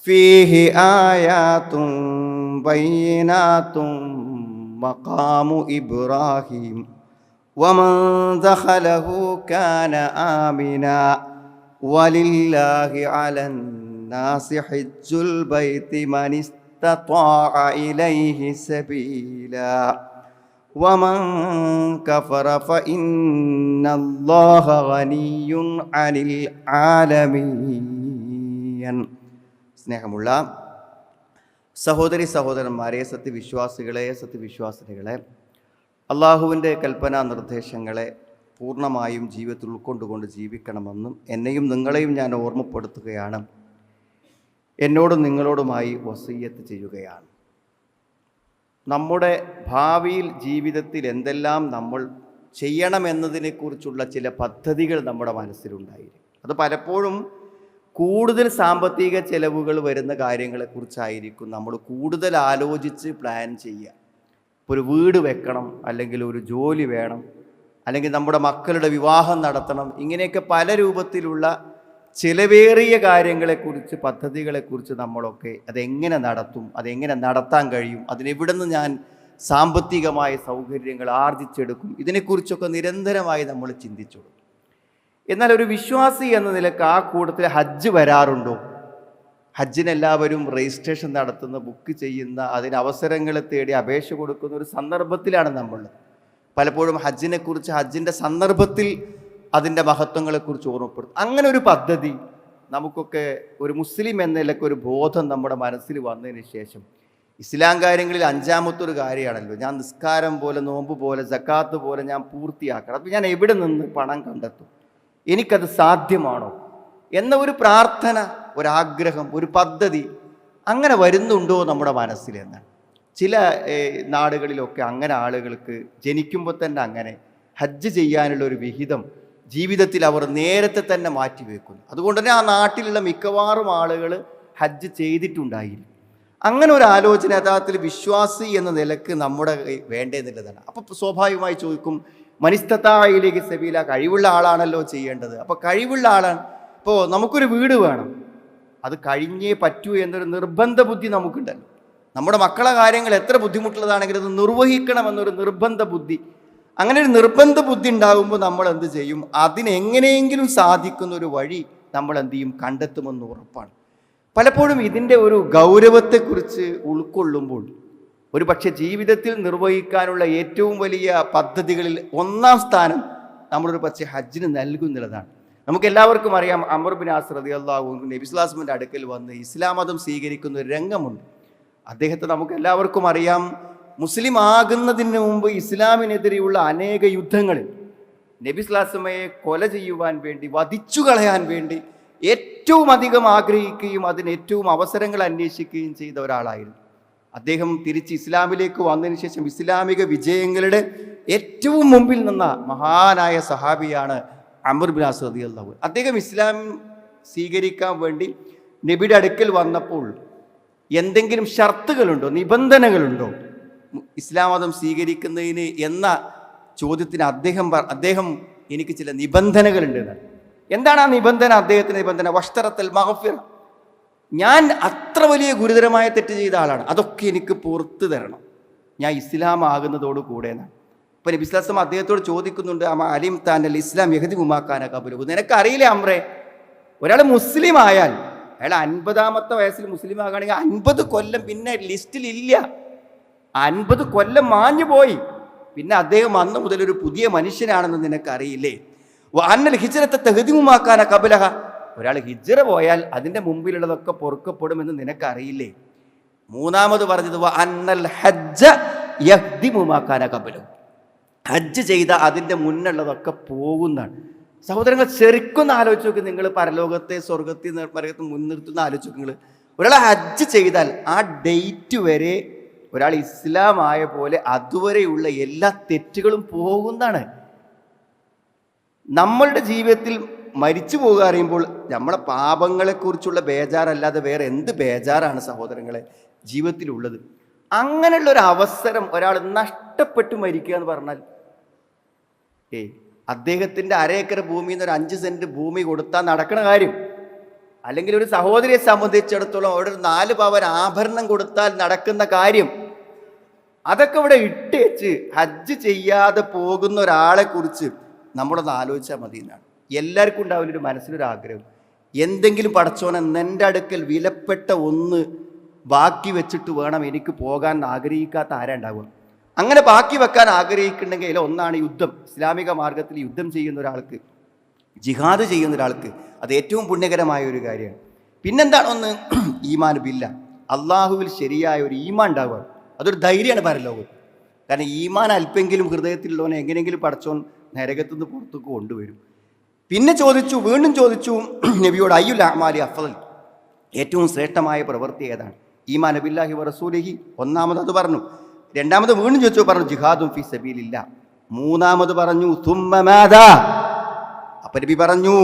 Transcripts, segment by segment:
فيه آيات بينات مقام إبراهيم. ومن دخله كان آمنا. ولله على الناس حج البيت من استطاع إليه سبيلا. ومن كفر فإن الله غني عن العالمين. സ്നേഹമുള്ള സഹോദരി സഹോദരന്മാരെ സത്യവിശ്വാസികളെ സത്യവിശ്വാസിനികളെ അള്ളാഹുവിന്റെ കൽപ്പനാ നിർദ്ദേശങ്ങളെ പൂർണമായും ജീവിതത്തിൽ ഉൾക്കൊണ്ടുകൊണ്ട് ജീവിക്കണമെന്നും എന്നെയും നിങ്ങളെയും ഞാൻ ഓർമ്മപ്പെടുത്തുകയാണ്. എന്നോടും നിങ്ങളോടുമായി വസീയത്ത് ചെയ്യുകയാണ്. നമ്മുടെ ഭാവിയിൽ ജീവിതത്തിൽ എന്തെല്ലാം നമ്മൾ ചെയ്യണമെന്നതിനെക്കുറിച്ചുള്ള ചില പദ്ധതികൾ നമ്മുടെ മനസ്സിലുണ്ടായിരിക്കും. അത് പലപ്പോഴും കൂടുതൽ സാമ്പത്തിക ചെലവുകൾ വരുന്ന കാര്യങ്ങളെക്കുറിച്ചായിരിക്കും നമ്മൾ കൂടുതൽ ആലോചിച്ച് പ്ലാൻ ചെയ്യുക. ഇപ്പോൾ ഒരു വീട് വെക്കണം അല്ലെങ്കിൽ ഒരു ജോലി വേണം അല്ലെങ്കിൽ നമ്മുടെ മക്കളുടെ വിവാഹം നടത്തണം ഇങ്ങനെയൊക്കെ പല രൂപത്തിലുള്ള ചിലവേറിയ കാര്യങ്ങളെക്കുറിച്ച് പദ്ധതികളെക്കുറിച്ച് നമ്മളൊക്കെ അതെങ്ങനെ നടത്തും അതെങ്ങനെ നടത്താൻ കഴിയും അതിനെവിടെ നിന്ന് ഞാൻ സാമ്പത്തികമായ സൗകര്യങ്ങൾ ആർജിച്ചെടുക്കും ഇതിനെക്കുറിച്ചൊക്കെ നിരന്തരമായി നമ്മൾ ചിന്തിച്ചു എന്നാൽ ഒരു വിശ്വാസി എന്ന നിലയ്ക്ക് ആ കൂട്ടത്തിൽ ഹജ്ജ് വരാറുണ്ടോ? ഹജ്ജിനെല്ലാവരും രജിസ്ട്രേഷൻ നടത്തുന്ന ബുക്ക് ചെയ്യുന്ന അതിന് അവസരങ്ങൾ തേടി അപേക്ഷ കൊടുക്കുന്ന ഒരു സന്ദർഭത്തിലാണ് നമ്മൾ പലപ്പോഴും ഹജ്ജിനെക്കുറിച്ച് ഹജ്ജിന്റെ സന്ദർഭത്തിൽ അതിന്റെ മഹത്വങ്ങളെക്കുറിച്ച് ഓർമ്മപ്പെടുത്തും. അങ്ങനെ ഒരു പദ്ധതി നമുക്കൊക്കെ ഒരു മുസ്ലിം എന്ന നിലയ്ക്ക് ഒരു ബോധം നമ്മുടെ മനസ്സിൽ വന്നതിന് ശേഷം ഇസ്ലാം കാര്യങ്ങളിൽ അഞ്ചാമത്തെ ഒരു കാര്യമാണല്ലോ ഞാൻ നിസ്കാരം പോലെ നോമ്പ് പോലെ ജക്കാത്ത് പോലെ ഞാൻ പൂർത്തിയാക്കണം. അപ്പം ഞാൻ എവിടെ നിന്ന് പണം കണ്ടെത്തും? എനിക്കത് സാധ്യമാണോ എന്ന ഒരു പ്രാർത്ഥന ഒരാഗ്രഹം ഒരു പദ്ധതി അങ്ങനെ വരുന്നുണ്ടോ നമ്മുടെ മനസ്സിൽ എന്നാണ് ചില നാടുകളിലൊക്കെ അങ്ങനെ ആളുകൾക്ക് ജനിക്കുമ്പോൾ തന്നെ അങ്ങനെ ഹജ്ജ് ചെയ്യാനുള്ള ഒരു വിഹിതം ജീവിതത്തിൽ അവർ നേരത്തെ തന്നെ മാറ്റിവെക്കുന്നു അതുകൊണ്ട് തന്നെ ആ നാട്ടിലുള്ള മിക്കവാറും ആളുകൾ ഹജ്ജ് ചെയ്തിട്ടുണ്ടായിരിക്കും അങ്ങനെ ഒരു ആലോചന യഥാർത്ഥത്തിൽ വിശ്വാസി എന്ന നിലയ്ക്ക് നമ്മുടെ വേണ്ടതെന്നുള്ളതാണ് അപ്പോൾ സ്വാഭാവികമായി ചോദിക്കും മനിസ്തത്തായിലേക്ക് സബീല കഴിവുള്ള ആളാണല്ലോ ചെയ്യേണ്ടത്. അപ്പോൾ കഴിവുള്ള ആളാണ്. ഇപ്പോൾ നമുക്കൊരു വീട് വേണം. അത് കഴിഞ്ഞേ പറ്റൂ എന്നൊരു നിർബന്ധ ബുദ്ധി നമുക്കുണ്ടല്ലോ. നമ്മുടെ മക്കളെ കാര്യങ്ങൾ എത്ര ബുദ്ധിമുട്ടുള്ളതാണെങ്കിലും അത് നിർവഹിക്കണമെന്നൊരു നിർബന്ധ ബുദ്ധി. അങ്ങനെ ഒരു നിർബന്ധ ബുദ്ധി ഉണ്ടാകുമ്പോൾ നമ്മൾ എന്ത് ചെയ്യും? അതിനെങ്ങനെയെങ്കിലും സാധിക്കുന്ന ഒരു വഴി നമ്മൾ എന്ത് ചെയ്യും? കണ്ടെത്തുമെന്ന് ഉറപ്പാണ്. പലപ്പോഴും ഇതിന്റെ ഒരു ഗൗരവത്തെക്കുറിച്ച് ഉൾക്കൊള്ളുമ്പോൾ ഒരു പക്ഷേ ജീവിതത്തിൽ നിർവഹിക്കാനുള്ള ഏറ്റവും വലിയ പദ്ധതികളിൽ ഒന്നാം സ്ഥാനം നമ്മളൊരു പക്ഷേ ഹജ്ജിന് നൽകുന്നുള്ളതാണ്. നമുക്ക് എല്ലാവർക്കും അറിയാം അമർ ബിൻ ആസ് റതി അള്ളാഹു നബിസ്ലാസ്മിന്റെ അടുക്കൽ വന്ന് ഇസ്ലാം മതം സ്വീകരിക്കുന്ന ഒരു രംഗമുണ്ട്. അദ്ദേഹത്തെ നമുക്ക് എല്ലാവർക്കും അറിയാം മുസ്ലിം ആകുന്നതിന് മുമ്പ് ഇസ്ലാമിനെതിരെയുള്ള അനേക യുദ്ധങ്ങളിൽ നബിസ്ലാസമയെ കൊല ചെയ്യുവാൻ വേണ്ടി വധിച്ചു കളയാൻ വേണ്ടി ഏറ്റവും അധികം ആഗ്രഹിക്കുകയും അതിന് ഏറ്റവും അവസരങ്ങൾ അന്വേഷിക്കുകയും ചെയ്ത ഒരാളായിരുന്നു. അദ്ദേഹം തിരിച്ച് ഇസ്ലാമിലേക്ക് വന്നതിന് ശേഷം ഇസ്ലാമിക വിജയങ്ങളുടെ ഏറ്റവും മുമ്പിൽ നിന്ന മഹാനായ സഹാബിയാണ് അമർ ബിൻ അസദി അള്ളാഹു അദ്ദേഹം ഇസ്ലാം സ്വീകരിക്കാൻ വേണ്ടി നബിയുടെ അടുക്കൽ വന്നപ്പോൾ എന്തെങ്കിലും ഷർത്തുകളുണ്ടോ നിബന്ധനകളുണ്ടോ? ഇസ്ലാം മതം സ്വീകരിക്കുന്നതിന് എന്ന ചോദ്യത്തിന് അദ്ദേഹം അദ്ദേഹം എനിക്ക് ചില നിബന്ധനകളുണ്ട്. എന്താണ് ആ നിബന്ധന അദ്ദേഹത്തിന്റെ നിബന്ധന? വസ്ത്രത്തിൽ മഹഫിർ ഞാൻ അത്ര വലിയ ഗുരുതരമായ തെറ്റ് ചെയ്ത ആളാണ്. അതൊക്കെ എനിക്ക് പുറത്തു തരണം. ഞാൻ ഇസ്ലാം ആകുന്നതോട് കൂടെ എന്നാണ്. ഇപ്പം നബി അദ്ദേഹത്തോട് ചോദിക്കുന്നുണ്ട് അമ്മ അലിം താൻ ഇസ്ലാം യഹദി ഉമാക്കാനൊക്കെ കബുലു നിനക്കറിയില്ല അമ്രേ ഒരാൾ മുസ്ലിം ആയാൽ അയാൾ അൻപതാമത്തെ വയസ്സിൽ മുസ്ലിം ആകുകയാണെങ്കിൽ അൻപത് കൊല്ലം പിന്നെ ലിസ്റ്റിൽ ഇല്ല. അൻപത് കൊല്ലം മാഞ്ഞു പോയി. പിന്നെ അദ്ദേഹം അന്ന് മുതൽ ഒരു പുതിയ മനുഷ്യനാണെന്ന് നിനക്കറിയില്ലേ? അന്നൽ ഹിജറത്തെ തെഹദിമുമാക്കാന കബലഹ ഒരാൾ ഹിജ്റ പോയാൽ അതിന്റെ മുമ്പിലുള്ളതൊക്കെ പൊറുക്കപ്പെടുമെന്ന് നിനക്കറിയില്ലേ? മൂന്നാമത് പറഞ്ഞത് അന്നൽ ഹജ്ജ യഹ്ദിമുമാക്കാന കബലും ഹജ്ജ് ചെയ്ത അതിന്റെ മുന്നുള്ളതൊക്കെ പോകുന്നതാണ്. സഹോദരങ്ങൾ ശരിക്കൊന്ന് ആലോചിച്ച് നോക്കി നിങ്ങൾ പരലോകത്തെ സ്വർഗത്തിൽ പരലോകത്ത് മുൻനിർത്തുന്ന ആലോചിച്ച് നിങ്ങൾ. ഒരാൾ ഹജ്ജ് ചെയ്താൽ ആ ഡേറ്റ് വരെ ഒരാൾ ഇസ്ലാം ആയ പോലെ അതുവരെയുള്ള എല്ലാ തെറ്റുകളും പോകുന്നതാണ്. നമ്മളുടെ ജീവിതത്തിൽ മരിച്ചു പോകുക അറിയുമ്പോൾ നമ്മളെ പാപങ്ങളെക്കുറിച്ചുള്ള ബേജാറല്ലാതെ വേറെ എന്ത് ബേജാറാണ് സഹോദരങ്ങളെ ജീവിതത്തിലുള്ളത്? അങ്ങനെയുള്ള ഒരു അവസരം ഒരാൾ നഷ്ടപ്പെട്ടു മരിക്കുക എന്ന് പറഞ്ഞാൽ ഏ അദ്ദേഹത്തിന്റെ അരേക്കർ ഭൂമിയിൽ നിന്ന് ഒരു അഞ്ച് സെന്റ് ഭൂമി കൊടുത്താൽ നടക്കുന്ന കാര്യം. അല്ലെങ്കിൽ ഒരു സഹോദരിയെ സംബന്ധിച്ചിടത്തോളം അവിടെ ഒരു നാല് പവൻ ആഭരണം കൊടുത്താൽ നടക്കുന്ന കാര്യം. അതൊക്കെ ഇവിടെ ഇട്ടേച്ച് ഹജ്ജ് ചെയ്യാതെ പോകുന്ന ഒരാളെ കുറിച്ച് നമ്മളൊന്ന് ആലോചിച്ചാൽ മതി എന്നാണ് എല്ലാവർക്കും ഉണ്ടാവില്ല ഒരു മനസ്സിലൊരു ആഗ്രഹം. എന്തെങ്കിലും പടച്ചോനെ എന്റെ അടുക്കൽ വിലപ്പെട്ട ഒന്ന് ബാക്കി വെച്ചിട്ട് വേണം എനിക്ക് പോകാൻ ആഗ്രഹിക്കാത്ത ആരാ ഉണ്ടാവുക? അങ്ങനെ ബാക്കി വെക്കാൻ ആഗ്രഹിക്കുന്നുണ്ടെങ്കിൽ ഒന്നാണ് യുദ്ധം. ഇസ്ലാമിക മാർഗത്തിൽ യുദ്ധം ചെയ്യുന്ന ഒരാൾക്ക് ജിഹാദ് ചെയ്യുന്ന ഒരാൾക്ക് അത് ഏറ്റവും പുണ്യകരമായ ഒരു കാര്യമാണ്. പിന്നെന്താണ് ഒന്ന്? ഈമാൻ ബില്ല. അള്ളാഹുവിൽ ശരിയായ ഒരു ഈമാൻ ഉണ്ടാവുക. അതൊരു ധൈര്യമാണ് പരലോകം. കാരണം ഈമാൻ അല്പെങ്കിലും ഹൃദയത്തിലുള്ളവനെ എങ്ങനെയെങ്കിലും പടച്ചോൻ നരകത്തുനിന്ന് പുറത്തേക്ക് കൊണ്ടുവരും. പിന്നെ ചോദിച്ചു വീണ്ടും ചോദിച്ചു നബിയോട് അയ്യുൽ അഹ്മാലി അഫൽ ഏറ്റവും ശ്രേഷ്ഠമായ പ്രവൃത്തി ഏതാണ്? ഈമാൻ നബില്ലാഹി വറസൂലഹി ഒന്നാമത് അത് പറഞ്ഞു. രണ്ടാമത് വീണ്ടും ചോദിച്ചു പറഞ്ഞു ജിഹാദും ഫി സബീലില്ല. മൂന്നാമത് പറഞ്ഞു തുമ്മമാദാ അപ്പൊ നബി പറഞ്ഞു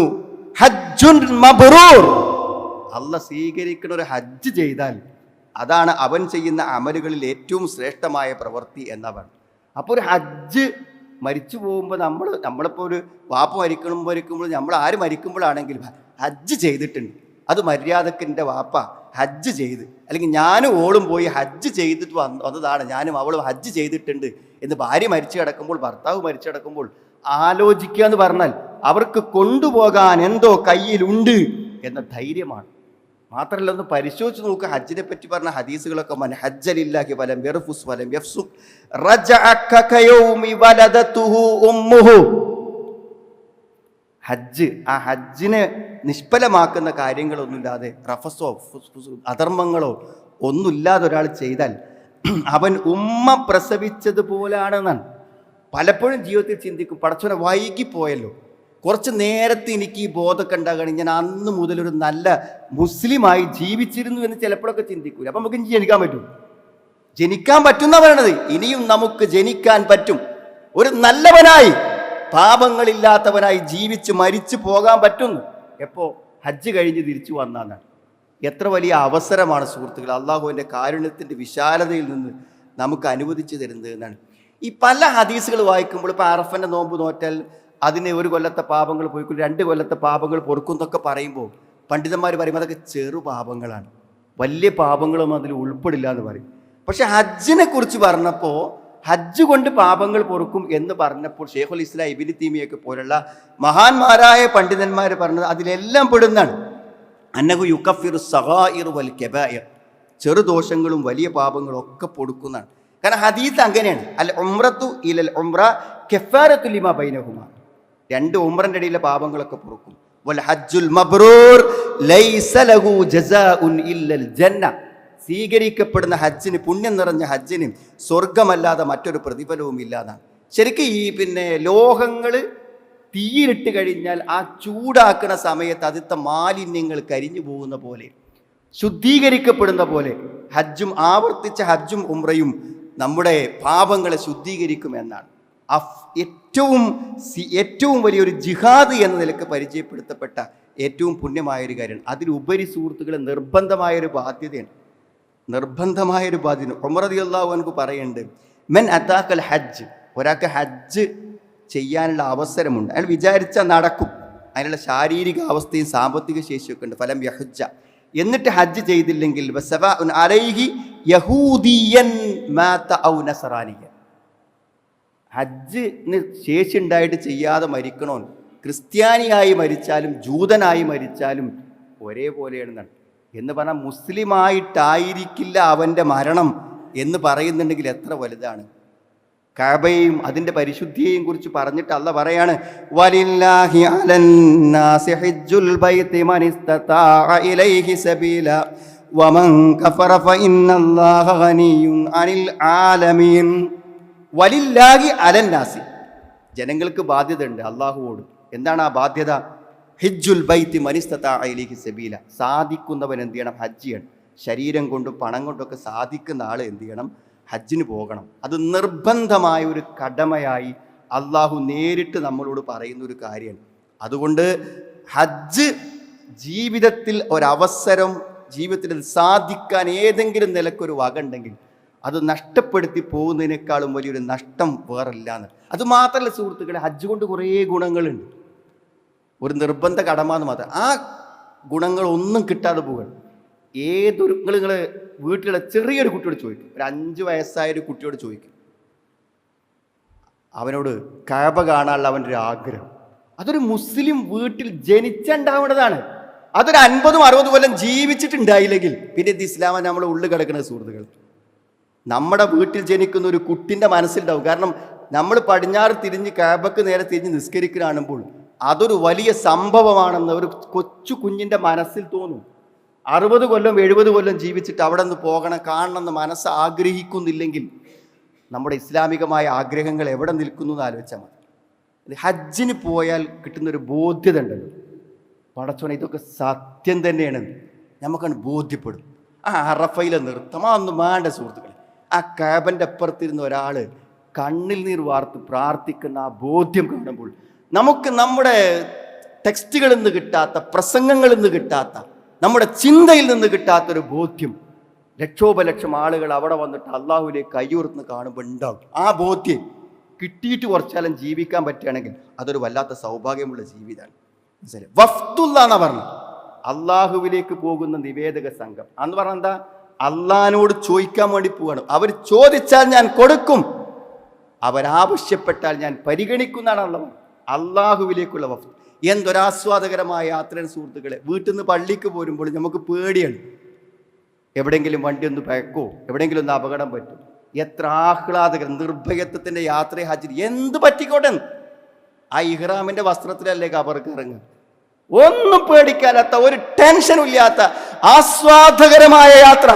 ഹജ്ജുൻ മബ്റൂർ. അല്ല സ്വീകരിക്കുന്ന ഒരു ഹജ്ജ് ചെയ്താൽ അതാണ് അവൻ ചെയ്യുന്ന അമലുകളിൽ ഏറ്റവും ശ്രേഷ്ഠമായ പ്രവൃത്തി എന്നവൻ അപ്പോൾ ഒരു ഹജ്ജ് മരിച്ചു പോകുമ്പോൾ നമ്മൾ നമ്മളിപ്പോൾ ഒരു വാപ്പ മരിക്കുമ്പോൾ മരിക്കുമ്പോൾ നമ്മൾ ആര് മരിക്കുമ്പോഴാണെങ്കിലും ഹജ്ജ് ചെയ്തിട്ടുണ്ട്. അത് മര്യാദക്കിന്റെ വാപ്പ ഹജ്ജ് ചെയ്ത്. അല്ലെങ്കിൽ ഞാനും ഓളും പോയി ഹജ്ജ് ചെയ്തിട്ട് വന്ന് വന്നതാണ്. ഞാനും അവളും ഹജ്ജ് ചെയ്തിട്ടുണ്ട് എന്ന് ഭാര്യ മരിച്ചു കിടക്കുമ്പോൾ ഭർത്താവ് മരിച്ചു കിടക്കുമ്പോൾ ആലോചിക്കുക എന്ന് പറഞ്ഞാൽ അവർക്ക് കൊണ്ടുപോകാൻ എന്തോ കയ്യിലുണ്ട് എന്ന ധൈര്യമാണ്. മാത്രമല്ല ഒന്ന് പരിശോധിച്ച് നോക്കുക ഹജ്ജിനെ പറ്റി പറഞ്ഞ ഹദീസുകളൊക്കെ മന ഹജ്ജലില്ലാഹി വലം യർഫുസ് വലം യഫ്സുഖ് ഹജ്ജ് ആ ഹജ്ജിനെ നിഷ്ഫലമാക്കുന്ന കാര്യങ്ങളൊന്നുമില്ലാതെ റഫസോ ഫുസ് ഫുസ് അധർമ്മങ്ങളോ ഒന്നുമില്ലാതെ ഒരാൾ ചെയ്താൽ അവൻ ഉമ്മ പ്രസവിച്ചതുപോലാണെന്നാണ്. പലപ്പോഴും ജീവിതത്തിൽ ചിന്തിക്കും പടച്ചോനെ വൈകിപ്പോയല്ലോ. കുറച്ച് നേരത്തെ എനിക്ക് ഈ ബോധമൊക്കെ ഉണ്ടാകുകയാണെങ്കിൽ ഞാൻ അന്ന് മുതൽ ഒരു നല്ല മുസ്ലിമായി ജീവിച്ചിരുന്നു എന്ന് ചിലപ്പോഴൊക്കെ ചിന്തിക്കൂല. അപ്പം നമുക്ക് ജനിക്കാൻ പറ്റും. ജനിക്കാൻ പറ്റുന്ന പറയണത് ഇനിയും നമുക്ക് ജനിക്കാൻ പറ്റും. ഒരു നല്ലവനായി പാപങ്ങളില്ലാത്തവനായി ജീവിച്ച് മരിച്ചു പോകാൻ പറ്റുന്നു. എപ്പോ? ഹജ്ജ് കഴിഞ്ഞ് തിരിച്ചു വന്നാണ്. എത്ര വലിയ അവസരമാണ് സുഹൃത്തുക്കൾ അള്ളാഹുവിന്റെ കാരുണ്യത്തിന്റെ വിശാലതയിൽ നിന്ന് നമുക്ക് അനുവദിച്ചു തരുന്നത് എന്നാണ്. ഈ പല ഹദീസുകൾ വായിക്കുമ്പോൾ ഇപ്പോൾ അറഫന്റെ നോമ്പ് നോറ്റാൽ അതിന് ഒരു കൊല്ലത്തെ പാപങ്ങൾ പോയിക്കും രണ്ട് കൊല്ലത്തെ പാപങ്ങൾ പൊറുക്കും എന്നൊക്കെ പറയുമ്പോൾ പണ്ഡിതന്മാർ പറയുമ്പോൾ അതൊക്കെ ചെറു പാപങ്ങളാണ്. വലിയ പാപങ്ങളും അതിൽ ഉൾപ്പെടില്ല എന്ന് പറയും. പക്ഷെ ഹജ്ജിനെ കുറിച്ച് പറഞ്ഞപ്പോൾ ഹജ്ജ് കൊണ്ട് പാപങ്ങൾ പൊറുക്കും എന്ന് പറഞ്ഞപ്പോൾ ഷെയ്ഖുൽ ഇസ്ലാം ഇബിനി തീമിയൊക്കെ പോലുള്ള മഹാന്മാരായ പണ്ഡിതന്മാർ പറഞ്ഞത് അതിലെല്ലാം പെടുന്നാണ് അന്നഹു യുക്കഫിർ സഹായിർ വൽ കെബായർ. ചെറുദോഷങ്ങളും വലിയ പാപങ്ങളും ഒക്കെ പൊടുക്കുന്നതാണ് കാരണം ഹദീത്ത് അങ്ങനെയാണ്. അൽ ഒമ്രത്തു ഇലൽ ഒമ്ര കെഫാരത്തുലിമ ബൈനഹുമാർ ബൈനഹുമ. രണ്ട് ഉമ്രന്റെ ഇടയിലെ പാപങ്ങളൊക്കെ പൊറുക്കും. സ്വീകരിക്കപ്പെടുന്ന ഹജ്ജിന് പുണ്യം നിറഞ്ഞ ഹജ്ജിന് സ്വർഗമല്ലാതെ മറ്റൊരു പ്രതിഫലവും ഇല്ലാതാണ്. ശരിക്കും ഈ പിന്നെ ലോഹങ്ങൾ തീയിലിട്ട് കഴിഞ്ഞാൽ ആ ചൂടാക്കുന്ന സമയത്ത് അതിത്തെ മാലിന്യങ്ങൾ കരിഞ്ഞു പോകുന്ന പോലെ ശുദ്ധീകരിക്കപ്പെടുന്ന പോലെ ഹജ്ജും ആവർത്തിച്ച ഹജ്ജും ഉമ്രയും നമ്മുടെ പാപങ്ങളെ ശുദ്ധീകരിക്കുമെന്നാണ് ഏറ്റവും ഏറ്റവും വലിയൊരു ജിഹാദ് എന്ന നിലയ്ക്ക് പരിചയപ്പെടുത്തപ്പെട്ട ഏറ്റവും പുണ്യമായൊരു കാര്യമാണ് അതിലുപരി സുഹൃത്തുക്കളെ നിർബന്ധമായൊരു ബാധ്യതയാണ്. നിർബന്ധമായൊരു ബാധ്യത. അള്ളാഹു എനിക്ക് പറയുന്നുണ്ട് മെൻ അതാക്കൽ ഹജ്ജ്. ഒരാൾക്ക് ഹജ്ജ് ചെയ്യാനുള്ള അവസരമുണ്ട്. അയാൾ വിചാരിച്ചാൽ നടക്കും. അതിനുള്ള ശാരീരിക അവസ്ഥയും സാമ്പത്തിക ശേഷിയൊക്കെ ഉണ്ട്. ഫലം യഹജ്ജ. എന്നിട്ട് ഹജ്ജ് ചെയ്തില്ലെങ്കിൽ അലൈഹി യഹൂദിയൻ മാത്ത ഔ നസറാനിയൻ ഹജ്ജിന് ശേഷി ഉണ്ടായിട്ട് ചെയ്യാതെ മരിക്കണോ ക്രിസ്ത്യാനിയായി മരിച്ചാലും ജൂതനായി മരിച്ചാലും ഒരേപോലെയാണ് എന്ന് പറഞ്ഞാൽ മുസ്ലിമായിട്ടായിരിക്കില്ല അവന്റെ മരണം എന്ന് പറയുന്നുണ്ടെങ്കിൽ എത്ര വലുതാണ്? കഅബയും അതിന്റെ പരിശുദ്ധിയെയും കുറിച്ച് പറഞ്ഞിട്ട് അല്ല പറയാണ് വമൻ കഫറ ഫഇന്നല്ലാഹ ഗനിയ്യുൻ അനിൽ ആലമീൻ. വലില്ലാഹി അലന്നാസി. ജനങ്ങൾക്ക് ബാധ്യതയുണ്ട് അള്ളാഹുവോട് എന്താണ് ആ ബാധ്യത? ഹിജ്ജുൽ ബൈത്തി മനിസ്തതായിലേക്ക് സബീല. സാധിക്കുന്നവൻ എന്ത് ചെയ്യണം? ഹജ്ജ് ചെയ്യണം ശരീരം കൊണ്ടും പണം കൊണ്ടൊക്കെ സാധിക്കുന്ന ആൾ എന്ത് ചെയ്യണം? ഹജ്ജിന് പോകണം. അത് നിർബന്ധമായ ഒരു കടമയായി അള്ളാഹു നേരിട്ട് നമ്മളോട് പറയുന്ന ഒരു കാര്യമാണ്. അതുകൊണ്ട് ഹജ്ജ് ജീവിതത്തിൽ ഒരവസരം ജീവിതത്തിൽ സാധിക്കാൻ ഏതെങ്കിലും നിലക്കൊരു വക ഉണ്ടെങ്കിൽ അത് നഷ്ടപ്പെടുത്തി പോകുന്നതിനേക്കാളും വലിയൊരു നഷ്ടം വേറില്ല എന്ന് അത് മാത്രമല്ല സുഹൃത്തുക്കളെ ഹജ്ജ് കൊണ്ട് കുറേ ഗുണങ്ങളുണ്ട്. ഒരു നിർബന്ധ കടമ എന്ന് മാത്രം. ആ ഗുണങ്ങളൊന്നും കിട്ടാതെ പോവുകയാണ്. ഏതൊരു നിങ്ങൾ വീട്ടിലെ ചെറിയൊരു കുട്ടിയോട് ചോദിക്കും. ഒരു അഞ്ച് വയസ്സായ ഒരു കുട്ടിയോട് ചോദിക്കും. അവനോട് കഴബ കാണാനുള്ള അവന്റെ ഒരു ആഗ്രഹം. അതൊരു മുസ്ലിം വീട്ടിൽ ജനിച്ചുണ്ടാവേണ്ടതാണ് അതൊരു അൻപതും അറുപതും കൊല്ലം ജീവിച്ചിട്ടുണ്ടായില്ലെങ്കിൽ പിന്നെ ഇത് ഇസ്ലാമ നമ്മളെ ഉള്ളിൽ കിടക്കുന്ന സുഹൃത്തുക്കൾ നമ്മുടെ വീട്ടിൽ ജനിക്കുന്ന ഒരു കുട്ടിന്റെ മനസ്സിലുണ്ടാവും. കാരണം നമ്മൾ പടിഞ്ഞാറ് തിരിഞ്ഞ് കാബക്ക് നേരെ തിരിഞ്ഞ് നിസ്കരിക്കുന്ന കാണുമ്പോൾ അതൊരു വലിയ സംഭവമാണെന്ന് ഒരു കൊച്ചു കുഞ്ഞിന്റെ മനസ്സിൽ തോന്നും. അറുപത് കൊല്ലം എഴുപത് കൊല്ലം ജീവിച്ചിട്ട് അവിടെ നിന്ന് പോകണം കാണണം എന്ന് മനസ്സ് ആഗ്രഹിക്കുന്നില്ലെങ്കിൽ നമ്മുടെ ഇസ്ലാമികമായ ആഗ്രഹങ്ങൾ എവിടെ നിൽക്കുന്നു എന്ന് ആലോചിച്ചാൽ മതി. ഹജ്ജിന് പോയാൽ കിട്ടുന്നൊരു ബോധ്യത ഉണ്ടല്ലോ പടച്ചോനെ ഇതൊക്കെ സത്യം തന്നെയാണ്. നമുക്കത് ബോധ്യപ്പെടും. ആ അറഫയിലെ നൃത്തം അതൊന്നും വേണ്ട സുഹൃത്തുക്കളെ. ആ കാബന്റെ അപ്പുറത്തിരുന്ന ഒരാൾ കണ്ണിൽ നീർ വാർത്ത് പ്രാർത്ഥിക്കുന്ന ആ ബോധ്യം കാണുമ്പോൾ നമുക്ക് നമ്മുടെ ടെക്സ്റ്റുകളിൽ നിന്ന് കിട്ടാത്ത പ്രസംഗങ്ങളിൽ നിന്ന് കിട്ടാത്ത നമ്മുടെ ചിന്തയിൽ നിന്ന് കിട്ടാത്തൊരു ബോധ്യം ലക്ഷോപലക്ഷം ആളുകൾ അവിടെ വന്നിട്ട് അള്ളാഹുലേക്ക് കയ്യുറന്ന് കാണുമ്പോൾ ഉണ്ടാവും. ആ ബോധ്യം കിട്ടിയിട്ട് കുറച്ചാലും ജീവിക്കാൻ പറ്റുകയാണെങ്കിൽ അതൊരു വല്ലാത്ത സൗഭാഗ്യമുള്ള ജീവിതമാണ്. മനസ്സിലായി? വഫ്തുല്ല എന്നാ പറഞ്ഞു? അള്ളാഹുവിലേക്ക് പോകുന്ന നിവേദക സംഘം. അന്ന് പറഞ്ഞ എന്താ അള്ളഹാനോട് ചോദിക്കാൻ വേണ്ടി പോവാണ്. അവർ ചോദിച്ചാൽ ഞാൻ കൊടുക്കും. അവരാവശ്യപ്പെട്ടാൽ ഞാൻ പരിഗണിക്കുന്നതാണ് അള്ളാഹ് അള്ളാഹുവിലേക്കുള്ള വഫ്ത് എന്തൊരാസ്വാദകരമായ യാത്രയാണ് സുഹൃത്തുക്കളെ. വീട്ടിൽ നിന്ന് പള്ളിക്ക് പോരുമ്പോൾ നമുക്ക് പേടിയാണ്. എവിടെയെങ്കിലും വണ്ടി ഒന്ന് പഴക്കോ എവിടെയെങ്കിലും ഒന്ന് അപകടം പറ്റും എത്ര ആഹ്ലാദകരം നിർഭയത്വത്തിന്റെ യാത്ര ഹജ്ജിൽ എന്ത് പറ്റിക്കോട്ടെ? ആ ഇഹ്റാമിന്റെ വസ്ത്രത്തിലല്ലേ കബർക്ക് ഇറങ്ങുക. ഒന്നും പേടിക്കാനാത്ത ഒരു ടെൻഷനും ഇല്ലാത്ത ആസ്വാദകരമായ യാത്ര.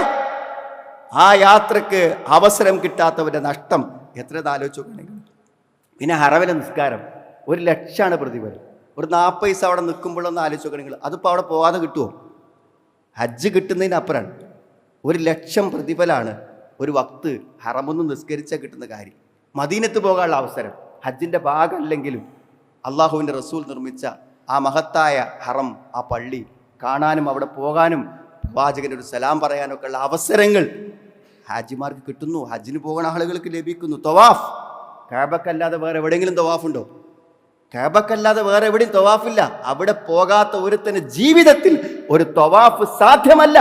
ആ യാത്രയ്ക്ക് അവസരം കിട്ടാത്തവന്റെ നഷ്ടം എത്ര ആലോചിച്ചു നോക്കണെങ്കിൽ പിന്നെ ഹറവിലെ നിസ്കാരം. ഒരു ലക്ഷമാണ് പ്രതിഫലം. ഒരു നാൽപ്പത് പൈസ അവിടെ നിൽക്കുമ്പോഴൊന്ന് ആലോചിച്ച് നോക്കണെങ്കിൽ അതിപ്പോൾ അവിടെ പോകാതെ കിട്ടുമോ ഹജ്ജ് കിട്ടുന്നതിനപ്പുറമാണ് ഒരു ലക്ഷം പ്രതിഫലമാണ് ഒരു വക്ത് ഹറമൊന്നും നിസ്കരിച്ചാൽ കിട്ടുന്ന കാര്യം. മദീനത്ത് പോകാനുള്ള അവസരം ഹജ്ജിന്റെ ഭാഗമല്ലെങ്കിലും അള്ളാഹുവിന്റെ റസൂൽ നിർമ്മിച്ച ആ മഹത്തായ ഹറം ആ പള്ളി കാണാനും അവിടെ പോകാനും പ്രവാചകന് ഒരു സലാം പറയാനൊക്കെ ഉള്ള അവസരങ്ങൾ ഹാജിമാർക്ക് കിട്ടുന്നു. ഹജ്ജിന് പോകുന്ന ആളുകൾക്ക് ലഭിക്കുന്നു. തവാഫ്. കാബക്കല്ലാതെ വേറെ എവിടെയെങ്കിലും തവാഫ് ഉണ്ടോ? കാബക്കല്ലാതെ വേറെ എവിടെയും തവാഫില്ല അവിടെ പോകാത്ത ഒരുത്തന് ജീവിതത്തിൽ ഒരു തവാഫ് സാധ്യമല്ല.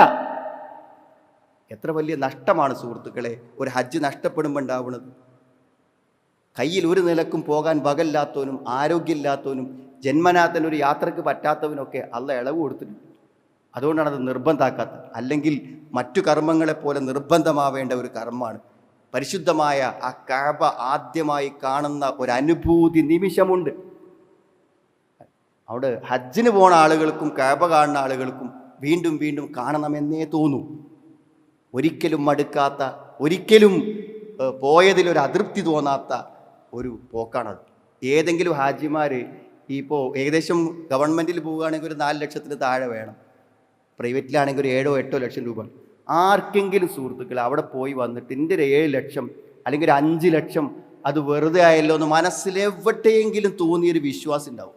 എത്ര വലിയ നഷ്ടമാണ് സുഹൃത്തുക്കളെ. ഒരു ഹജ്ജ് നഷ്ടപ്പെടുമ്പോൾ ഉണ്ടാവുന്നത്. കയ്യിൽ ഒരു നിലക്കും പോകാൻ വകല്ലാത്തവനും ആരോഗ്യമില്ലാത്തവനും ജന്മനാഥൻ ഒരു യാത്രയ്ക്ക് പറ്റാത്തവനൊക്കെ അല്ല ഇളവ് കൊടുത്തിട്ടുണ്ട്. അതുകൊണ്ടാണ് അത് നിർബന്ധാക്കാത്തത്. അല്ലെങ്കിൽ മറ്റു കർമ്മങ്ങളെപ്പോലെ നിർബന്ധമാവേണ്ട ഒരു കർമ്മമാണ്. പരിശുദ്ധമായ ആ കാബ ആദ്യമായി കാണുന്ന ഒരു അനുഭൂതി നിമിഷമുണ്ട്. അവിടെ ഹജ്ജിന് പോണ ആളുകൾക്കും കാബ കാണുന്ന ആളുകൾക്കും വീണ്ടും വീണ്ടും കാണണമെന്നേ തോന്നും. ഒരിക്കലും മടുക്കാത്ത ഒരിക്കലും പോയതിലൊരു അതൃപ്തി തോന്നാത്ത ഒരു പോക്കാണത്. ഏതെങ്കിലും ഹാജിമാർ ഇപ്പോൾ ഏകദേശം ഗവൺമെന്റിൽ പോവുകയാണെങ്കിൽ ഒരു നാല് ലക്ഷത്തിന് താഴെ വേണം. പ്രൈവറ്റിലാണെങ്കിൽ ഒരു ഏഴോ എട്ടോ ലക്ഷം രൂപ. ആർക്കെങ്കിലും സുഹൃത്തുക്കൾ അവിടെ പോയി വന്നിട്ട് എന്റെ ഒരു ഏഴ് ലക്ഷം അല്ലെങ്കിൽ ഒരു അഞ്ച് ലക്ഷം അത് വെറുതെ ആയല്ലോ എന്ന് മനസ്സിലെവിടെയെങ്കിലും തോന്നിയൊരു വിശ്വാസം ഉണ്ടാവും.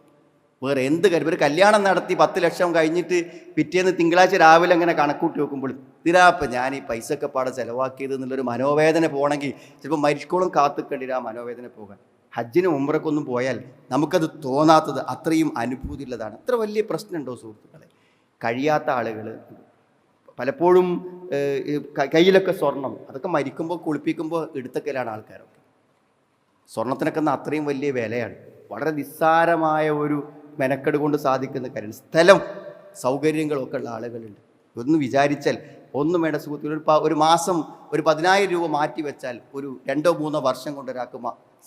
വേറെ എന്ത് കാര്യം? ഒരു കല്യാണം നടത്തി പത്ത് ലക്ഷം കഴിഞ്ഞിട്ട് പിറ്റേന്ന് തിങ്കളാഴ്ച രാവിലെ അങ്ങനെ കണക്കൂട്ടി വെക്കുമ്പോൾ ഇതിരാപ്പം ഞാൻ ഈ പൈസ ഒക്കെ പാടെ ചിലവാക്കിയത് എന്നുള്ളൊരു മനോവേദന പോകണമെങ്കിൽ ചിലപ്പോൾ മരിക്കോളം ആ മനോവേദന പോകാൻ. ഹജ്ജിന് ഉമ്രക്കൊന്നും പോയാൽ നമുക്കത് തോന്നാത്തത് അത്രയും അനുഭൂതിയുള്ളതാണ്. അത്ര വലിയ പ്രശ്നമുണ്ടോ സുഹൃത്തുക്കളെ? കഴിയാത്ത ആളുകൾ പലപ്പോഴും കയ്യിലൊക്കെ സ്വർണം അതൊക്കെ മരിക്കുമ്പോൾ കുളിപ്പിക്കുമ്പോൾ എടുത്തക്കലാണ് ആൾക്കാരൊക്കെ. സ്വർണത്തിനൊക്കെ അത്രയും വലിയ വിലയാണ്. വളരെ നിസ്സാരമായ ഒരു മെനക്കെട് കൊണ്ട് സാധിക്കുന്ന കാര്യം. സ്ഥലം സൗകര്യങ്ങളൊക്കെ ഉള്ള ആളുകളുണ്ട്. ഒന്ന് വിചാരിച്ചാൽ ഒന്നും വേണ്ട സുഹൃത്തുക്കൾ ഒരു മാസം ഒരു പതിനായിരം രൂപ മാറ്റി വെച്ചാൽ ഒരു രണ്ടോ മൂന്നോ വർഷം കൊണ്ട് ഒരാൾക്ക്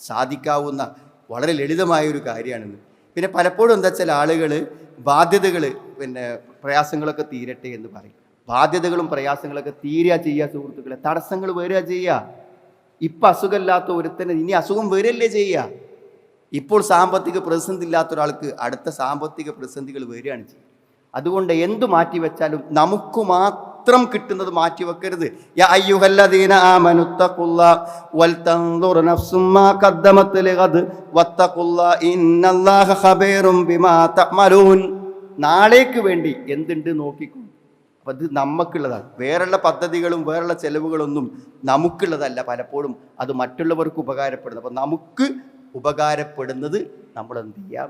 സാധിക്കാവുന്ന വളരെ ലളിതമായ ഒരു കാര്യമാണിത്. പിന്നെ പലപ്പോഴും എന്താ വെച്ചാൽ ആളുകൾ ബാധ്യതകൾ പിന്നെ പ്രയാസങ്ങളൊക്കെ തീരട്ടെ എന്ന് പറയും. ബാധ്യതകളും പ്രയാസങ്ങളൊക്കെ തീരുക ചെയ്യുക സുഹൃത്തുക്കളെ. തടസ്സങ്ങൾ വരിക ചെയ്യുക. ഇപ്പം അസുഖമില്ലാത്ത ഒരുത്തന് ഇനി അസുഖം വരില്ലേ ചെയ്യുക. ഇപ്പോൾ സാമ്പത്തിക പ്രതിസന്ധി ഇല്ലാത്ത ഒരാൾക്ക് അടുത്ത സാമ്പത്തിക പ്രതിസന്ധികൾ വരികയാണ് ചെയ്യുക. അതുകൊണ്ട് എന്തു മാറ്റി വെച്ചാലും നമുക്ക് മാത്രം കിട്ടുന്നത് മാറ്റി വെക്കരുത് യാ അയ്യുഹല്ലദീന ആമനുത്തഖുല്ലാ വൽതൻദുർ നഫ്സും മാ ഖദ്ദമത് ലിഗദ് വത്തഖുല്ലാ ഇന്നല്ലാഹ ഖബീറും ബിമാ തഅമലൂൻ. നാളേക്ക് വേണ്ടി എന്തുണ്ട് നോക്കിക്കോ. അപ്പം ഇത് നമുക്കുള്ളതാണ് വേറെയുള്ള പദ്ധതികളും വേറെയുള്ള ചെലവുകളൊന്നും നമുക്കുള്ളതല്ല പലപ്പോഴും. അത് മറ്റുള്ളവർക്ക് ഉപകാരപ്പെടുന്നത്. അപ്പം നമുക്ക് ഉപകാരപ്പെടുന്നത് നമ്മൾ എന്ത് ചെയ്യാം?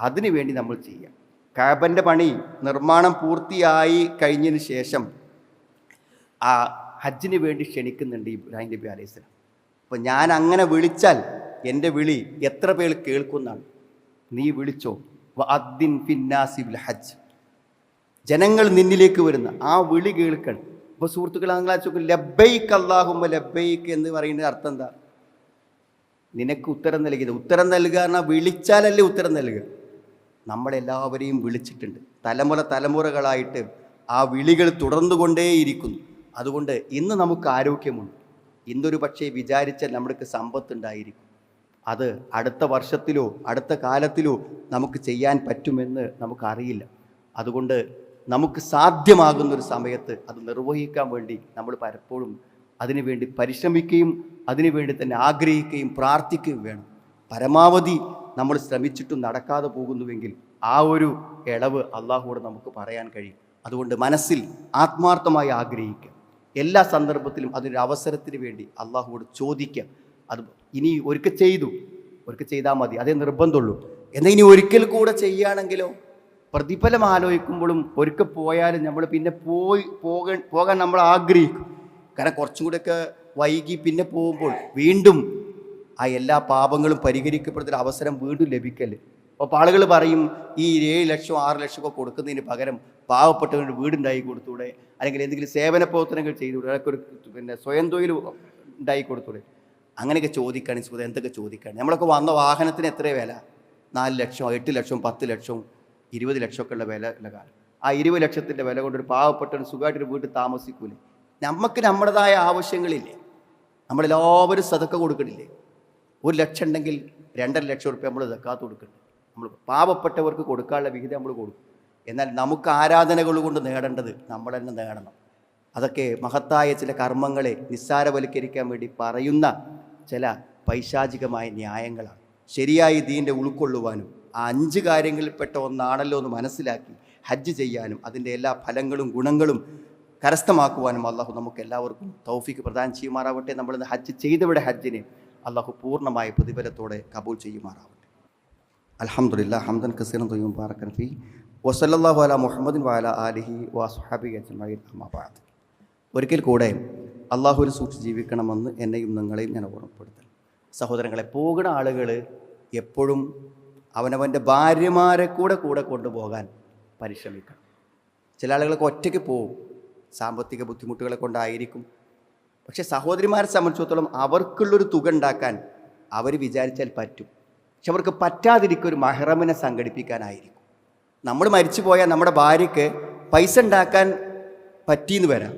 അതിനു വേണ്ടി നമ്മൾ ചെയ്യാം. കാബന്റെ പണി നിർമ്മാണം പൂർത്തിയായി കഴിഞ്ഞതിന് ശേഷം ആ ഹജ്ജിന് വേണ്ടി ക്ഷണിക്കുന്നുണ്ട് ഇബ്രാഹിം നബി അലൈഹി സ്വലാം. അപ്പോൾ ഞാൻ അങ്ങനെ വിളിച്ചാൽ എന്റെ വിളി എത്ര പേർ കേൾക്കുന്നാണ്. നീ വിളിച്ചോ. അദ്ദിൻ ഫിന്നാസിബിൽ ഹജ്ജ്. ജനങ്ങൾ നിന്നിലേക്ക് വരുന്ന ആ വിളി കേൾക്കണം. അപ്പോൾ സുഹൃത്തുക്കൾ അങ്ങനെ ലബൈക്ക് അള്ളാഹുമ്പോൾ ലബൈക്ക് എന്ന് പറയുന്ന അർത്ഥം എന്താ? നിനക്ക് ഉത്തരം നൽകിയത്. ഉത്തരം നൽകുക എന്നാൽ വിളിച്ചാലല്ലേ ഉത്തരം നൽകുക. നമ്മളെല്ലാവരെയും വിളിച്ചിട്ടുണ്ട്. തലമുറ തലമുറകളായിട്ട് ആ വിളികൾ തുടർന്നുകൊണ്ടേയിരിക്കുന്നു. അതുകൊണ്ട് ഇന്ന് നമുക്ക് ആരോഗ്യമുണ്ട്. ഇന്നൊരു പക്ഷേ വിചാരിച്ചാൽ നമ്മൾക്ക് സമ്പത്തുണ്ടായിരിക്കും. അത് അടുത്ത വർഷത്തിലോ അടുത്ത കാലത്തിലോ നമുക്ക് ചെയ്യാൻ പറ്റുമെന്ന് നമുക്കറിയില്ല. അതുകൊണ്ട് നമുക്ക് സാധ്യമാകുന്നൊരു സമയത്ത് അത് നിർവഹിക്കാൻ വേണ്ടി നമ്മൾ പലപ്പോഴും അതിനുവേണ്ടി പരിശ്രമിക്കുകയും അതിനുവേണ്ടി തന്നെ ആഗ്രഹിക്കുകയും പ്രാർത്ഥിക്കുകയും വേണം. പരമാവധി നമ്മൾ ശ്രമിച്ചിട്ടും നടക്കാതെ പോകുന്നുവെങ്കിൽ ആ ഒരു ഇളവ് അള്ളാഹുവോട് നമുക്ക് പറയാൻ കഴിയും. അതുകൊണ്ട് മനസ്സിൽ ആത്മാർത്ഥമായി ആഗ്രഹിക്കുക. എല്ലാ സന്ദർഭത്തിലും അതൊരു അവസരത്തിന് വേണ്ടി അള്ളാഹുവോട് ചോദിക്കുക അത് ഇനി ഒരിക്കൽ ചെയ്തു. ഒരിക്കൽ ചെയ്താൽ മതി. അതേ നിർബന്ധമുള്ളൂ. എന്നാൽ ഇനി ഒരിക്കൽ കൂടെ ചെയ്യുകയാണെങ്കിലോ പ്രതിഫലം ആലോചിക്കുമ്പോഴും ഒരിക്കൽ പോയാലും നമ്മൾ പിന്നെ പോയി പോകാൻ പോകാൻ നമ്മൾ ആഗ്രഹിക്കും. കാരണം കുറച്ചും കൂടെയൊക്കെ വൈകി പിന്നെ പോകുമ്പോൾ വീണ്ടും ആ എല്ലാ പാപങ്ങളും പരിഹരിക്കപ്പെടുന്ന അവസരം വീണ്ടും ലഭിക്കൽ അപ്പോൾ ആളുകൾ പറയും ഈ ഏഴ് ലക്ഷം ആറ് ലക്ഷം ഒക്കെ കൊടുക്കുന്നതിന് പകരം പാവപ്പെട്ടവരുടെ വീടുണ്ടായി കൊടുത്തൂടെ? അല്ലെങ്കിൽ എന്തെങ്കിലും സേവന പ്രവർത്തനങ്ങൾ ചെയ്തുകൂടെ അതൊക്കെ ഒരു പിന്നെ സ്വയം തൊഴിൽ ഉണ്ടായി കൊടുത്തൂടെ? അങ്ങനെയൊക്കെ ചോദിക്കുകയാണ് സുഹൃത്ത് എന്തൊക്കെ ചോദിക്കുകയാണ് നമ്മളൊക്കെ വന്ന വാഹനത്തിന് എത്ര വില? നാല് ലക്ഷം എട്ട് ലക്ഷം പത്ത് ലക്ഷം ഇരുപത് ലക്ഷമൊക്കെ ഉള്ള വില ഉള്ള കാലം. ആ ഇരുപത് ലക്ഷത്തിന്റെ വില കൊണ്ടൊരു ഒരു പാവപ്പെട്ടവൻ സുഖമായിട്ടൊരു വീട്ടിൽ താമസിക്കൂലേ? നമുക്ക് നമ്മുടേതായ ആവശ്യങ്ങളില്ലേ? നമ്മളെല്ലാവരും സതക്ക കൊടുക്കണില്ലേ? ഒരു ലക്ഷം ഉണ്ടെങ്കിൽ രണ്ടര ലക്ഷം റുപ്യ നമ്മൾ സക്കാത്ത് കൊടുക്കുന്നുണ്ട് നമ്മൾ പാവപ്പെട്ടവർക്ക് കൊടുക്കാനുള്ള വിഹിതം നമ്മൾ കൊടുക്കും. എന്നാൽ നമുക്ക് ആരാധനകൾ കൊണ്ട് നേടേണ്ടത് നമ്മൾ തന്നെ നേടണം. അതൊക്കെ മഹത്തായ ചില കർമ്മങ്ങളെ നിസ്സാരവൽക്കരിക്കാൻ വേണ്ടി പറയുന്ന ചില പൈശാചികമായ ന്യായങ്ങളാണ്. ശരിയായി ദീന്റെ ഉൾക്കൊള്ളുവാനും ആ അഞ്ച് കാര്യങ്ങളിൽപ്പെട്ട ഒന്നാണല്ലോ എന്ന് മനസ്സിലാക്കി ഹജ്ജ് ചെയ്യാനും അതിന്റെ എല്ലാ ഫലങ്ങളും ഗുണങ്ങളും കരസ്ഥമാക്കുവാനും അള്ളാഹു നമുക്ക് എല്ലാവർക്കും തൗഫിക്ക് പ്രദാനം ചെയ്യുമാറാവട്ടെ. നമ്മളിന്ന് ഹജ്ജ് ചെയ്തവിടെ ഹജ്ജിനെ അള്ളാഹു പൂർണമായ പ്രതിഫലത്തോടെ കബൂൾ ചെയ്യുമാറാവട്ടെ. അലഹമുല്ല ഹംദൻ കസീറൻ തൊയ്യും പാറക്കൻ ഫി. വസല്ലാഹു അല മുഹമ്മദിൻ വാല അലിഹി വാസുഹാബി അജ്മീൻ അമ്മാബാദ് ഒരിക്കൽ കൂടെ അള്ളാഹുവിനെ സൂക്ഷിച്ച് ജീവിക്കണമെന്ന് എന്നെയും നിങ്ങളെയും ഞാൻ ഓർമ്മപ്പെടുത്തൽ സഹോദരങ്ങളെ പോകുന്ന ആളുകൾ എപ്പോഴും അവനവന്റെ ഭാര്യമാരെ കൂടെ കൂടെ കൊണ്ടുപോകാൻ പരിശ്രമിക്കണം. ചില ആളുകളൊക്കെ ഒറ്റയ്ക്ക് പോവും. സാമ്പത്തിക ബുദ്ധിമുട്ടുകളെ കൊണ്ടായിരിക്കും. പക്ഷേ സഹോദരിമാരെ സംബന്ധിച്ചിടത്തോളം അവർക്കുള്ളൊരു തുക ഉണ്ടാക്കാൻ അവർ വിചാരിച്ചാൽ പറ്റും. പക്ഷെ അവർക്ക് പറ്റാതിരിക്കുക ഒരു മഹറമിനെ സംഘടിപ്പിക്കാനായിരിക്കും. നമ്മൾ മരിച്ചു പോയാൽ നമ്മുടെ ഭാര്യയ്ക്ക് പൈസ ഉണ്ടാക്കാൻ പറ്റിയെന്ന് വരാം.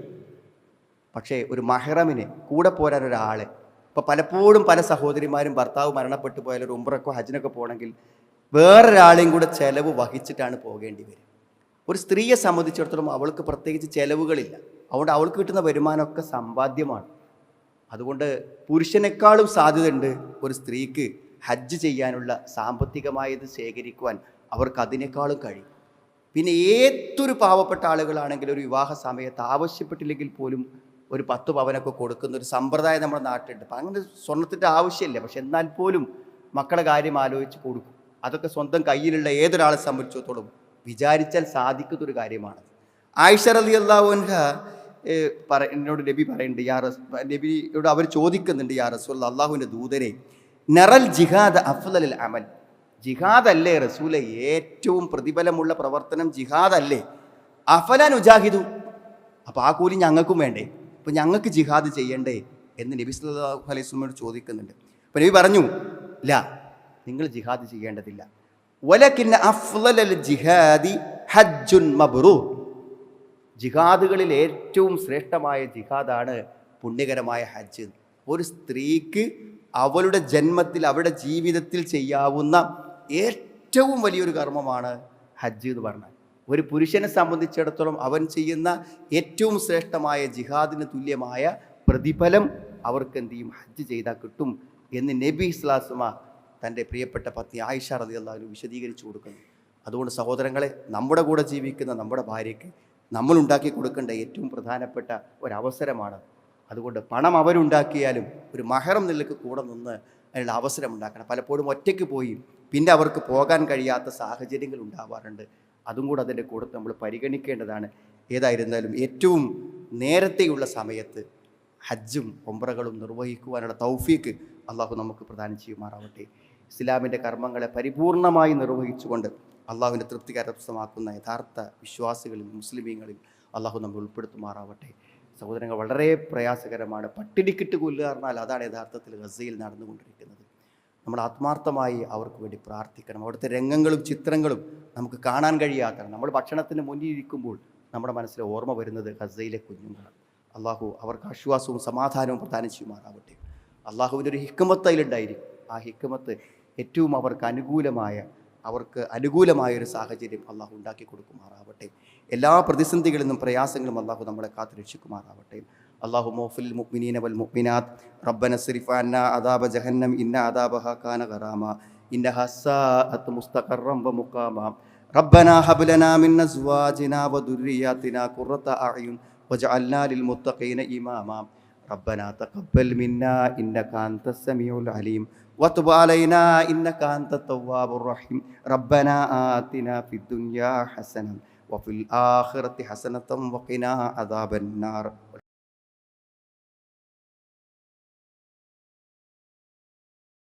പക്ഷേ ഒരു മഹറമിന് കൂടെ പോരാൻ ഒരാളെ ഇപ്പോൾ പലപ്പോഴും പല സഹോദരിമാരും ഭർത്താവ് മരണപ്പെട്ടു പോയാൽ ഒരു ഉംറക്കോ ഹജ്ജിനൊക്കെ പോകണമെങ്കിൽ വേറൊരാളെയും കൂടെ ചിലവ് വഹിച്ചിട്ടാണ് പോകേണ്ടി വരും ഒരു സ്ത്രീയെ സംബന്ധിച്ചിടത്തോളം അവൾക്ക് പ്രത്യേകിച്ച് ചിലവുകളില്ല. അതുകൊണ്ട് അവൾക്ക് കിട്ടുന്ന വരുമാനമൊക്കെ സമ്പാദ്യമാണ്. അതുകൊണ്ട് പുരുഷനേക്കാളും സാധ്യതയുണ്ട് ഒരു സ്ത്രീക്ക് ഹജ്ജ് ചെയ്യാനുള്ള സാമ്പത്തികമായത് ശേഖരിക്കുവാൻ അവർക്ക് അതിനേക്കാളും കഴിയും. പിന്നെ ഏതൊരു പാവപ്പെട്ട ആളുകളാണെങ്കിലും ഒരു വിവാഹ സമയത്ത് ആവശ്യപ്പെട്ടില്ലെങ്കിൽ പോലും ഒരു പത്ത് പവനൊക്കെ കൊടുക്കുന്ന ഒരു സമ്പ്രദായം നമ്മുടെ നാട്ടിലുണ്ട്. അപ്പം അങ്ങനെ സ്വർണത്തിന്റെ ആവശ്യമില്ല. പക്ഷെ എന്നാൽ പോലും മക്കളെ കാര്യം ആലോചിച്ച് കൊടുക്കും. അതൊക്കെ സ്വന്തം കയ്യിലുള്ള ഏതൊരാളെ സംബന്ധിച്ചിടത്തോളം വിചാരിച്ചാൽ സാധിക്കുന്ന ഒരു കാര്യമാണ്. ആയിഷ അലി അള്ളാഹുൻഹ പറ എന്നോട് നബി പറയുന്നുണ്ട് യാ റസ് നബിയോട് അവർ ചോദിക്കുന്നുണ്ട് യാ റസൂൽ അള്ളാഹുവിന്റെ ദൂതരെ നറൽ ജിഹാദ് അഫ്ലൽ അമൽ. ജിഹാദ് അല്ലേ റസൂലെ ഏറ്റവും പ്രതിഫലമുള്ള പ്രവർത്തനം ജിഹാദ് അല്ലേ നുജാഹിദു അപ്പോൾ ആ കൂലി ഞങ്ങൾക്കും വേണ്ടേ? അപ്പോൾ ഞങ്ങൾക്ക് ജിഹാദ് ചെയ്യണ്ടേ? എന്ന് നബി സല്ലല്ലാഹു അലൈഹി വസല്ലം ചോദിക്കുന്നുണ്ട്. അപ്പോൾ നബി പറഞ്ഞു ല നിങ്ങൾ ജിഹാദ് ചെയ്യേണ്ടതില്ല. വലക്കിന്ന അഫ്ലൽ ജിഹാദി ഹജ്ജുൻ മബ്റൂർ. ജിഹാദുകളിൽ ഏറ്റവും ശ്രേഷ്ഠമായ ജിഹാദാണ് പുണ്യകരമായ ഹജ്ജ്. ഒരു സ്ത്രീക്ക് അവളുടെ ജന്മത്തിൽ അവരുടെ ജീവിതത്തിൽ ചെയ്യാവുന്ന ഏറ്റവും വലിയൊരു കർമ്മമാണ് ഹജ്ജ് എന്ന് പറഞ്ഞാൽ. ഒരു പുരുഷനെ സംബന്ധിച്ചിടത്തോളം അവൻ ചെയ്യുന്ന ഏറ്റവും ശ്രേഷ്ഠമായ ജിഹാദിന് തുല്യമായ പ്രതിഫലം അവർക്ക് എന്ത് ചെയ്യും? ഹജ്ജ് ചെയ്താൽ കിട്ടും എന്ന് നബി ഇസ്ലാസുമ തന്റെ പ്രിയപ്പെട്ട പത്നി ആയിഷ റതി അള്ളാഹു വിശദീകരിച്ചു കൊടുക്കുന്നു. അതുകൊണ്ട് സഹോദരങ്ങളെ നമ്മുടെ കൂടെ ജീവിക്കുന്ന നമ്മുടെ ഭാര്യയ്ക്ക് നമ്മൾ ഉണ്ടാക്കി കൊടുക്കേണ്ട ഏറ്റവും പ്രധാനപ്പെട്ട ഒരവസരമാണ് അതുകൊണ്ട് പണം അവരുണ്ടാക്കിയാലും ഒരു മഹറം നിലയ്ക്ക് കൂടെ നിന്ന് അതിനുള്ള അവസരം ഉണ്ടാക്കണം. പലപ്പോഴും ഒറ്റയ്ക്ക് പോയി പിന്നെ അവർക്ക് പോകാൻ കഴിയാത്ത സാഹചര്യങ്ങൾ ഉണ്ടാവാറുണ്ട്. അതും കൂടെ അതിന്റെ കൂടെ നമ്മൾ പരിഗണിക്കേണ്ടതാണ്. ഏതായിരുന്നാലും ഏറ്റവും നേരത്തെയുള്ള സമയത്ത് ഹജ്ജും ഒമ്പറകളും നിർവഹിക്കുവാനുള്ള തൗഫീക്ക് അള്ളാഹു നമുക്ക് പ്രദാനം ചെയ്യുമാറാവട്ടെ. ഇസ്ലാമിന്റെ കർമ്മങ്ങളെ പരിപൂർണമായി നിർവഹിച്ചുകൊണ്ട് അള്ളാഹുവിന്റെ തൃപ്തി കരസ്ഥമാക്കുന്ന യഥാർത്ഥ വിശ്വാസികളിൽ മുസ്ലിമീങ്ങളിൽ അള്ളാഹു നമ്മൾ ഉൾപ്പെടുത്തുമാറാവട്ടെ. സഹോദരങ്ങൾ വളരെ പ്രയാസകരമാണ്. പട്ടിണിക്കിട്ട് കൊല്ലുക പറഞ്ഞാൽ അതാണ് യഥാർത്ഥത്തിൽ ഗസയിൽ നടന്നുകൊണ്ടിരിക്കുന്നത്. നമ്മൾ ആത്മാർത്ഥമായി അവർക്ക് വേണ്ടി പ്രാർത്ഥിക്കണം. അവിടുത്തെ രംഗങ്ങളും ചിത്രങ്ങളും നമുക്ക് കാണാൻ കഴിയാത്ത നമ്മൾ ഭക്ഷണത്തിന് മുന്നിൽ ഇരിക്കുമ്പോൾ നമ്മുടെ മനസ്സിൽ ഓർമ്മ വരുന്നത് ഗസയിലെ കുഞ്ഞുങ്ങളാണ്. അള്ളാഹു അവർക്ക് ആശ്വാസവും സമാധാനവും പ്രധാനം ചെയ്യുമാറാവട്ടെ. അള്ളാഹുവിന്റെ ഒരു ഹിക്കമത്ത് അതിലുണ്ടായിരിക്കും. ആ ഹിക്കമത്ത് ഏറ്റവും അവർക്ക് അനുകൂലമായ അവർക്ക് അനുകൂലമായ ഒരു സാഹചര്യം അള്ളാഹു ഉണ്ടാക്കി കൊടുക്കുമാറാവട്ടെ എല്ലാ പ്രതിസന്ധികളിൽ നിന്നും പ്രയാസങ്ങളും അള്ളാഹു നമ്മളെ കാത്തു രക്ഷിക്കുമാറാവട്ടെ അള്ളാഹു മോഫിൽ മുഅ്മിനീന വൽ മുഅ്മിനാത്ത് റബ്ബന സിരിഫാന അദാബ ജഹന്നം ഇന്ന അദാബഹ കാന ഗറാമ ഇന്ന ഹസാഅത്ത് മുസ്തഖറം വ മുഖാമ ربنا هب لنا من ازواجنا وذرياتنا قرة اعين واجعلنا للمتقين اماما ربنا تقبل منا انك انت السميع العليم وتب علينا انك انت التواب الرحيم ربنا آتنا في الدنيا حسنه وفي الاخره حسنه وقنا عذاب النار